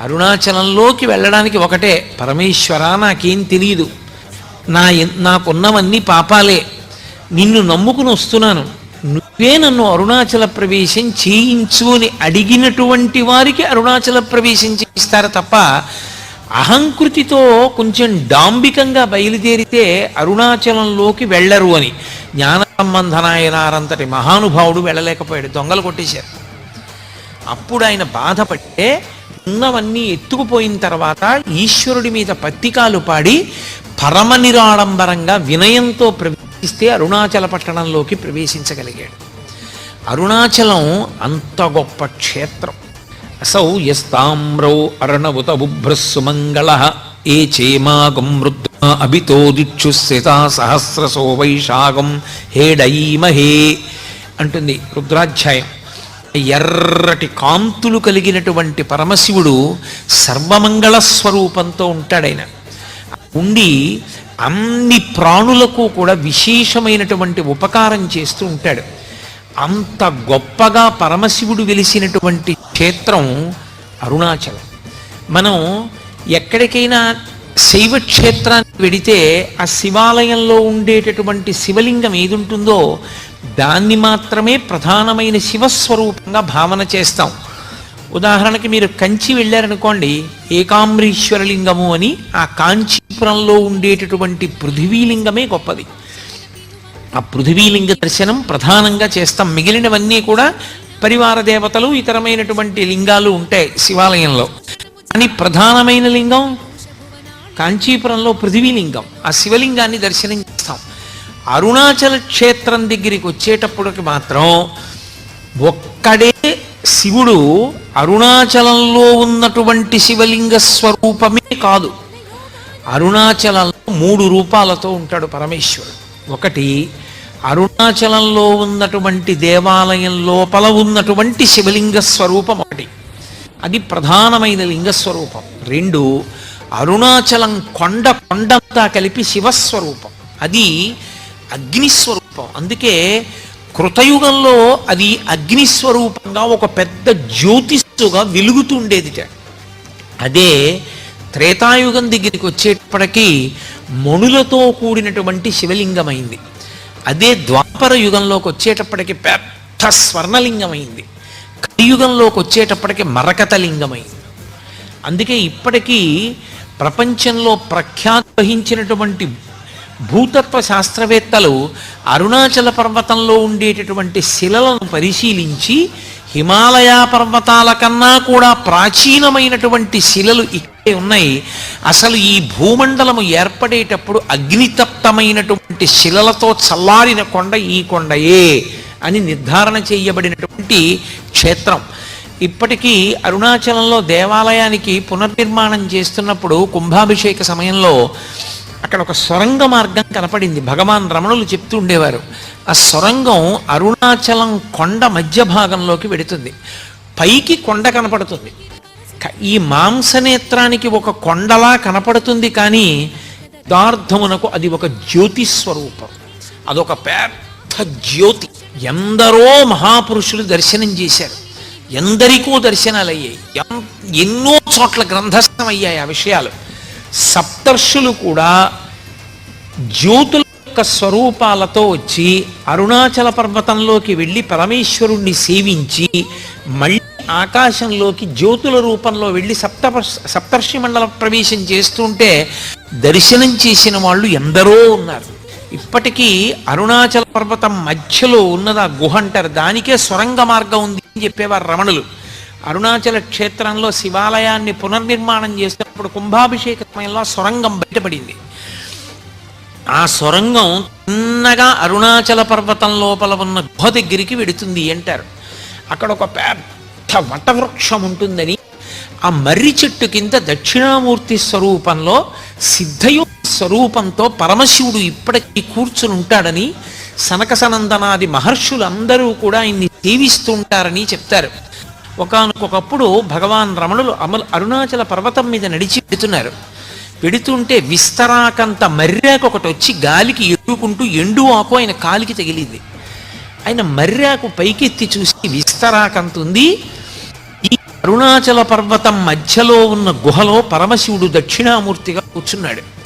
అరుణాచలంలోకి వెళ్ళడానికి ఒకటే. పరమేశ్వర నాకేం తెలియదు నా ఎన్- నాకున్నవన్నీ పాపాలే. నిన్ను నమ్ముకుని వస్తున్నాను. నువ్వే నన్ను అరుణాచల ప్రవేశం చేయించు అని అడిగినటువంటి వారికి అరుణాచల ప్రవేశం చేయిస్తారు తప్ప అహంకృతితో కొంచెం డాంబికంగా బయలుదేరితే అరుణాచలంలోకి వెళ్ళరు అని. జ్ఞాన సంబంధనాయనారంతటి మహానుభావుడు వెళ్ళలేకపోయాడు దొంగలు కొట్టేశారు. అప్పుడు ఆయన బాధపడితే ఉన్నవన్నీ ఎత్తుకుపోయిన తర్వాత ఈశ్వరుడి మీద పత్తికాలు పాడి పరమ నిరాడంబరంగా వినయంతో ప్రవేశిస్తే అరుణాచల పట్టణంలోకి ప్రవేశించగలిగాడు. అరుణాచలం అంత గొప్ప క్షేత్రం. అసౌ యస్తామ్రౌ అర్ణవుత బుభ్రస్సుమంగళ ఏ చేమాగం మృద్ అభితోదిక్షు స్థితా సహస్రసో హే హేడయీమహే అంటుంది రుద్రాధ్యాయం. ఎర్రటి కాంతులు కలిగినటువంటి పరమశివుడు సర్వమంగళ స్వరూపంతో ఉంటాడైన ఉండి అన్ని ప్రాణులకు కూడా విశేషమైనటువంటి ఉపకారం చేస్తూ ఉంటాడు. అంత గొప్పగా పరమశివుడు వెలిసినటువంటి క్షేత్రం అరుణాచలం. మనం ఎక్కడికైనా శైవ క్షేత్రానికి వెడితే ఆ శివాలయంలో ఉండేటటువంటి శివలింగం ఏది ఉంటుందో దాన్ని మాత్రమే ప్రధానమైన శివస్వరూపంగా భావన చేస్తాం. ఉదాహరణకి మీరు కంచి వెళ్ళారనుకోండి ఏకాంబరీశ్వరలింగము అని ఆ కాంచీపురంలో ఉండేటటువంటి పృథివీలింగమే గొప్పది. ఆ పృథివీలింగ దర్శనం ప్రధానంగా చేస్తాం. మిగిలినవన్నీ కూడా పరివార దేవతలు ఇతరమైనటువంటి లింగాలు ఉంటాయి శివాలయంలో. కానీ ప్రధానమైన లింగం కాంచీపురంలో పృథివీలింగం. ఆ శివలింగాన్ని దర్శనం చేస్తాం. అరుణాచల క్షేత్రం దగ్గరికి వచ్చేటప్పటికి మాత్రం ఒక్కడే శివుడు అరుణాచలంలో ఉన్నటువంటి శివలింగ స్వరూపమే కాదు. అరుణాచలంలో మూడు రూపాలతో ఉంటాడు పరమేశ్వరుడు. ఒకటి అరుణాచలంలో ఉన్నటువంటి దేవాలయం లోపల ఉన్నటువంటి శివలింగ స్వరూపం ఒకటి. అది ప్రధానమైన లింగ స్వరూపం. రెండు అరుణాచలం కొండ కొండంతా కలిపి శివస్వరూపం. అది అగ్నిస్వరూపం. అందుకే కృతయుగంలో అది అగ్నిస్వరూపంగా ఒక పెద్ద జ్యోతిస్సుగా వెలుగుతుండేదిట అదే త్రేతాయుగం దగ్గరికి వచ్చేటప్పటికీ మణులతో కూడినటువంటి శివలింగమైంది. అదే ద్వాపర యుగంలోకి వచ్చేటప్పటికి పెద్ద స్వర్ణలింగమైంది. కలియుగంలోకి వచ్చేటప్పటికి మరకత లింగమైంది అందుకే ఇప్పటికీ ప్రపంచంలో ప్రఖ్యాతి వహించినటువంటి భూతత్వ శాస్త్రవేత్తలు అరుణాచల పర్వతంలో ఉండేటటువంటి శిలలను పరిశీలించి హిమాలయ పర్వతాల కన్నా కూడా ప్రాచీనమైనటువంటి శిలలు ఇక్కడే ఉన్నాయి. అసలు ఈ భూమండలము ఏర్పడేటప్పుడు అగ్నితప్తమైనటువంటి శిలలతో చల్లారిన కొండ ఈ కొండయే అని నిర్ధారణ చేయబడినటువంటి క్షేత్రం. ఇప్పటికీ అరుణాచలంలో దేవాలయానికి పునర్నిర్మాణం చేస్తున్నప్పుడు కుంభాభిషేక సమయంలో అక్కడ ఒక సొరంగ మార్గం కనపడింది. భగవాన్ రమణులు చెప్తూ ఉండేవారు. ఆ సొరంగం అరుణాచలం కొండ మధ్య భాగంలోకి వెడుతుంది. పైకి కొండ కనపడుతుంది. ఈ మాంసనేత్రానికి ఒక కొండలా కనపడుతుంది కానీ యథార్థమునకు అది ఒక జ్యోతి స్వరూపం. అదొక పెద్ద జ్యోతి. ఎందరో మహాపురుషులు దర్శనం చేశారు. ఎందరికో దర్శనాలు అయ్యాయి ఎన్- ఎన్నో చోట్ల గ్రంథస్థం అయ్యాయి ఆ విషయాలు. సప్తర్షులు కూడా జ్యోతుల యొక్క స్వరూపాలతో వచ్చి అరుణాచల పర్వతంలోకి వెళ్ళి పరమేశ్వరుణ్ణి సేవించి మళ్ళీ ఆకాశంలోకి జ్యోతుల రూపంలో వెళ్ళి సప్త సప్తర్షి మండల ప్రవేశం చేస్తుంటే దర్శనం చేసిన వాళ్ళు ఎందరో ఉన్నారు. ఇప్పటికీ అరుణాచల పర్వతం మధ్యలో ఉన్నది ఆ గుహ అంటారు. దానికే సొరంగ మార్గం ఉంది అని చెప్పేవారు రమణులు. అరుణాచల క్షేత్రంలో శివాలయాన్ని పునర్నిర్మాణం చేసినప్పుడు కుంభాభిషేక సమయంలో సొరంగం బయటపడింది. ఆ సొరంగం చిన్నగా అరుణాచల పర్వతం లోపల ఉన్న గుహ దగ్గరికి వెడుతుంది అంటారు. అక్కడ ఒక పెద్ద వటవృక్షం ఉంటుందని ఆ మర్రి చెట్టు కింద దక్షిణామూర్తి స్వరూపంలో సిద్ధయో స్వరూపంతో పరమశివుడు ఇప్పటికీ కూర్చుని ఉంటాడని సనక సనందనాది మహర్షులందరూ కూడా ఆయన్ని సేవిస్తుంటారని చెప్తారు. ఒకనకొకప్పుడు భగవాన్ రమణులు అమలు అరుణాచల పర్వతం మీద నడిచి పెడుతున్నారు పెడుతుంటే విస్తరాకంత మర్రాకు ఒకటి వచ్చి గాలికి ఎడుకుంటూ ఎండు ఆకు ఆయన కాలికి తగిలింది. ఆయన మర్రాకు పైకెత్తి చూసి విస్తరాకంత ఉంది ఈ అరుణాచల పర్వతం మధ్యలో ఉన్న గుహలో పరమశివుడు దక్షిణామూర్తిగా కూర్చున్నాడు.